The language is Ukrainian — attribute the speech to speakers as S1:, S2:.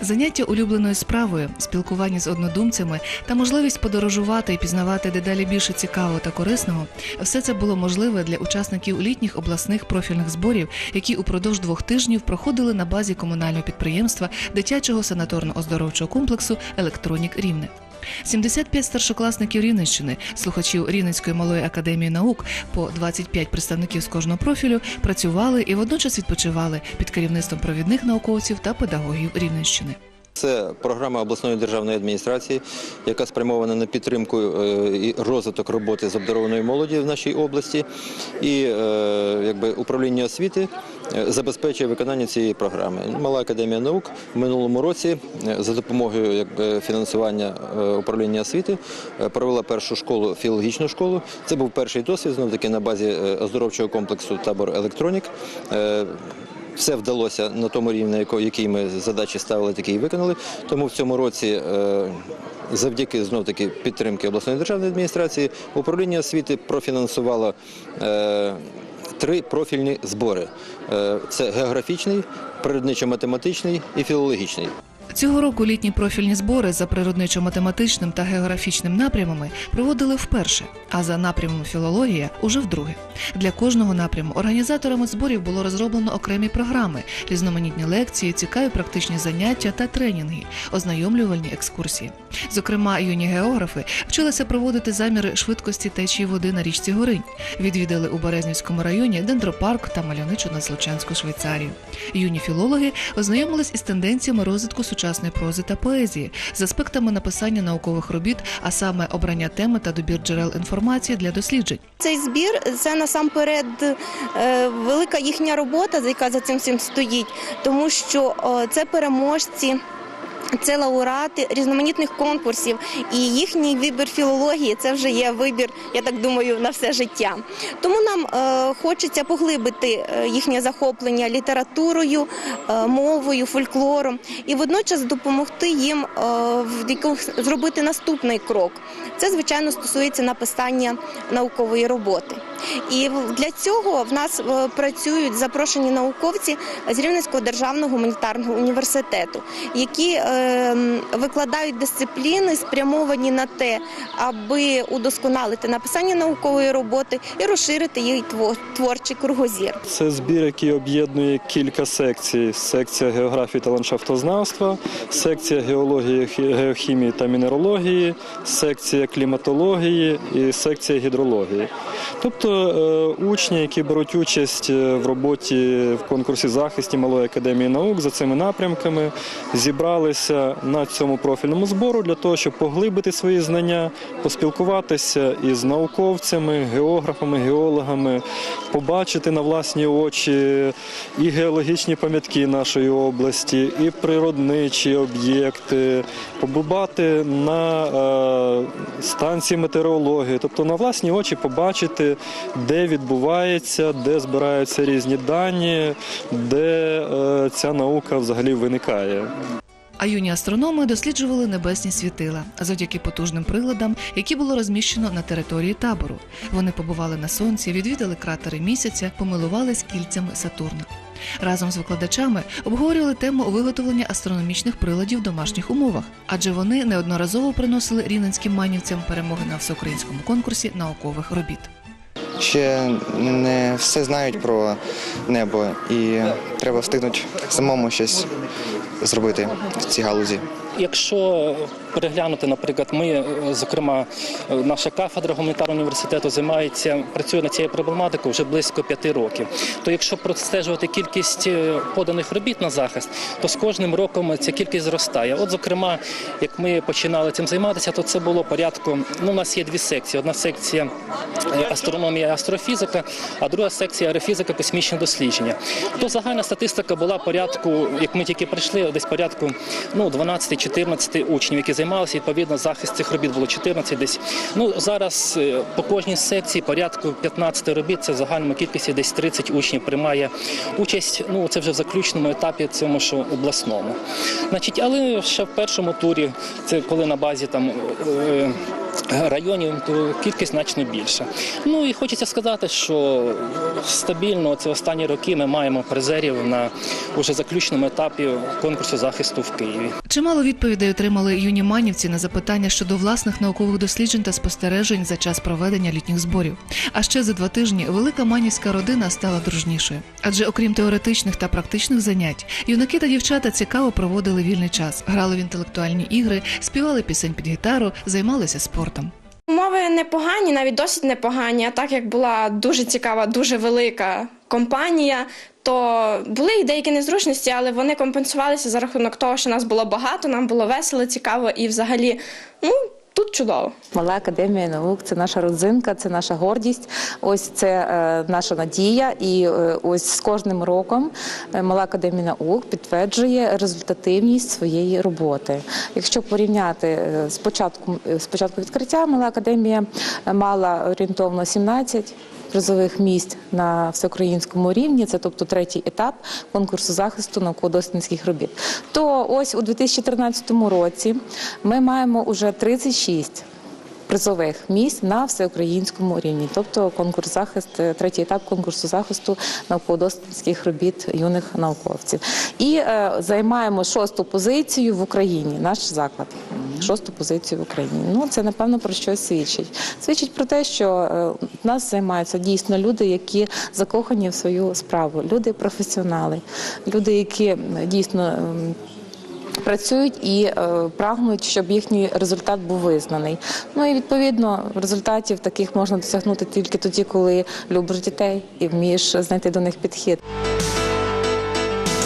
S1: Заняття улюбленою справою, спілкування з однодумцями та можливість подорожувати і пізнавати дедалі більше цікавого та корисного все це було можливе для учасників літніх обласних профільних зборів, які упродовж двох тижнів проходили на базі комунального підприємства дитячого санаторно-оздоровчого комплексу Електронік Рівне. 75 старшокласників Рівненщини, слухачів Рівненської малої академії наук, по 25 представників з кожного профілю працювали і водночас відпочивали під керівництвом провідних науковців та педагогів Рівненщини.
S2: Це програма обласної державної адміністрації, яка спрямована на підтримку е, і розвиток роботи з обдарованою молоді в нашій області. І е, якби, управління освіти е, забезпечує виконання цієї програми. Мала академія наук в минулому році за допомогою якби, фінансування управління освіти провела першу школу, філологічну школу. Це був перший досвід, знов таки на базі оздоровчого комплексу табор Електронік. Все вдалося на тому рівні, який ми задачі ставили, такі і виконали. Тому в цьому році, е, завдяки знов таки підтримки обласної державної адміністрації, управління освіти профінансувало е, три профільні збори: Е, це географічний, природничо-математичний і філологічний.
S1: Цього року літні профільні збори за природничо-математичним та географічним напрямами проводили вперше, а за напрямом філологія уже вдруге. Для кожного напряму організаторами зборів було розроблено окремі програми, різноманітні лекції, цікаві практичні заняття та тренінги, ознайомлювальні екскурсії. Зокрема, юні географи вчилися проводити заміри швидкості течії води на річці Горинь. Відвідали у Березнівському районі дендропарк та мальовничу Надзлочанську Швейцарію. Юні філологи ознайомились із тенденціями розвитку сучасної прози та поезії, з аспектами написання наукових робіт, а саме обрання теми та добір джерел інформації для досліджень.
S3: Цей збір це насамперед е, велика їхня робота, яка за цим всім стоїть, тому що це переможці. Це лауреати різноманітних конкурсів, і їхній вибір філології це вже є вибір, я так думаю, на все життя. Тому нам е, хочеться поглибити е, їхнє захоплення літературою, е, мовою, фольклором і водночас допомогти їм в якихось- зробити наступний крок. Це звичайно стосується написання наукової роботи. І для цього в нас е, працюють запрошені науковці з Рівненського державного гуманітарного університету, які е, викладають дисципліни, спрямовані на те, аби удосконалити написання наукової роботи і розширити її творчий кругозір.
S4: Це збір, який об'єднує кілька секцій: секція географії та ландшафтознавства, секція геології, геохімії та мінерології, секція кліматології і секція гідрології. Тобто учні, які беруть участь е, в роботі в конкурсі захисті Малої академії наук за цими напрямками, зібралися на цьому профільному збору для того, щоб поглибити свої знання, поспілкуватися із науковцями, географами, геологами, побачити на власні очі і геологічні пам'ятки нашої області, і природничі об'єкти, побувати на е, станції метеорології, тобто на власні очі побачити, де відбувається, де збираються різні дані, де е, ця наука взагалі виникає.
S1: А юні астрономи досліджували небесні світила завдяки потужним приладам, які було розміщено на території табору. Вони побували на сонці, відвідали кратери місяця, помилувались кільцями Сатурна. Разом з викладачами обговорювали тему виготовлення астрономічних приладів в домашніх умовах, адже вони неодноразово приносили рівненським манівцям перемоги на всеукраїнському конкурсі наукових робіт.
S5: Ще не все знають про небо, і треба встигнути самому щось зробити в цій галузі.
S6: Якщо переглянути, наприклад, ми, е, зокрема, е, наша кафедра гуманітарного університету займається, працює над цією проблематикою вже близько п'яти років. То якщо простежувати кількість е, поданих робіт на захист, то з кожним роком ця кількість зростає. От, зокрема, як ми починали цим займатися, то це було порядку. Ну, у нас є дві секції: одна секція астрономія, і астрофізика, а друга секція аерофізика, космічні дослідження. То загальна статистика була порядку, як ми тільки прийшли, десь порядку ну 12-14 учнів, які займалися. Відповідно, захист цих робіт було 14 десь. Ну зараз е, по кожній секції порядку 15 робіт. Це в загальному кількості десь 30 учнів приймає участь. Ну це вже в заключному етапі цьому що обласному. Значить, але ще в першому турі, це коли на базі там. Районів, то кількість значно більша. Ну і хочеться сказати, що стабільно це останні роки ми маємо призерів на уже заключному етапі конкурсу захисту в Києві.
S1: Чимало відповідей отримали юні манівці на запитання щодо власних наукових досліджень та спостережень за час проведення літніх зборів. А ще за два тижні велика манівська родина стала дружнішою. Адже окрім теоретичних та практичних занять, юнаки та дівчата цікаво проводили вільний час, грали в інтелектуальні ігри, співали пісень під гітару, займалися спортом.
S7: Умови непогані, навіть досить непогані. А так як була дуже цікава, дуже велика компанія, то були і деякі незручності, але вони компенсувалися за рахунок того, що нас було багато, нам було весело, цікаво і взагалі, ну тут чудово.
S8: Мала академія наук це наша родзинка, це наша гордість. Ось це е, наша надія. І е, ось з кожним роком е, мала академія наук підтверджує результативність своєї роботи. Якщо порівняти з початку, з початку відкриття, мала академія мала орієнтовно 17 призових місць на всеукраїнському рівні, це тобто третій етап конкурсу захисту науково-дослідницьких робіт. То ось у 2013 році ми маємо уже 36 призових місць на всеукраїнському рівні, тобто конкурс захист, е, третій етап конкурсу захисту науково-дослідницьких робіт юних науковців. І е, займаємо шосту позицію в Україні, наш заклад. Шосту позицію в Україні. Ну це напевно про щось свідчить. Свідчить про те, що е, в нас займаються дійсно люди, які закохані в свою справу, люди професіонали, люди, які дійсно. Працюють і е, прагнуть, щоб їхній результат був визнаний. Ну і відповідно результатів таких можна досягнути тільки тоді, коли любиш дітей і вмієш знайти до них підхід.